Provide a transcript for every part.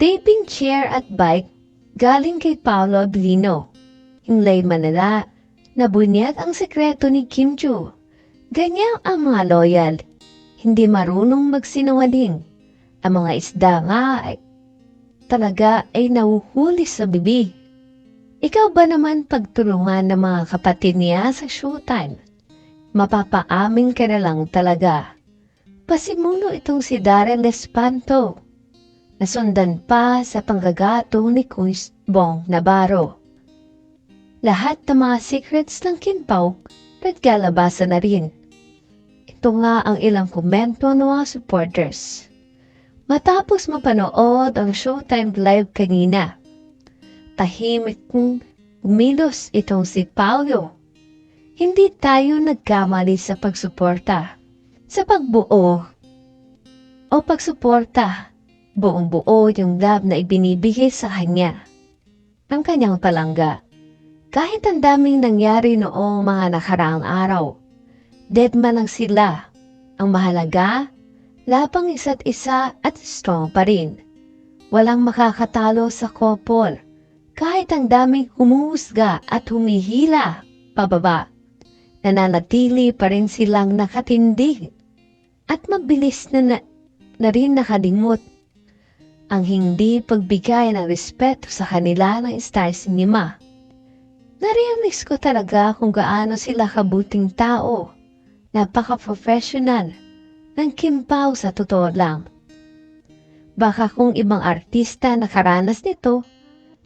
Taping chair at bike galing kay Paolo Abilino. Hinlay Manila, nabunyag ang sekreto ni Kim Chu. Ganyan ang mga loyal. Hindi marunong magsinungaling. Ang mga isda nga ay talaga ay nahuhuli sa bibig. Ikaw ba naman pagtulungan ng mga kapatid niya sa showtime? Mapapaamin ka na lang talaga. Pasimuno itong si Darren Espanto. Nasundan pa sa panggagato ni Kuis Bong Navarro. Lahat ng mga secrets ng Kinpao naglalabasan na rin. Ito nga ang ilang komento ng mga supporters. Matapos mapanood ang Showtime Live kanina, tahimik kong umilos itong si Paulo. Hindi tayo nagkamali sa pagsuporta. Sa pagbuo o pagsuporta, buong buo yung love na ibinibigay sa kanya. Ang kanyang palangga. Kahit ang daming nangyari noong mga nakaraang araw, dead man lang sila. Ang mahalaga, labang isa't isa at strong pa rin. Walang makakatalo sa couple. Kahit ang daming humuhusga at humihila pababa, nananatili pa rin silang nakatindig at mabilis na, na, na rin nakalimot ang hindi pagbigay ng respeto sa kanila ng star cinema. Narealize ko talaga kung gaano sila kabuting tao. Napaka-professional ng Kim Pao sa totoo lang. Baka kung ibang artista nakaranas nito,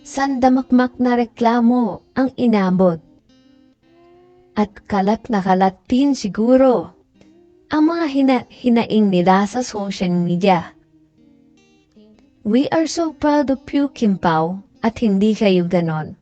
sandamakmak na reklamo ang inabot. At kalat na kalat din siguro ang mga hina- hinaing nila sa social media. We are so proud of you, Kim Pao, at hindi kayo ganon.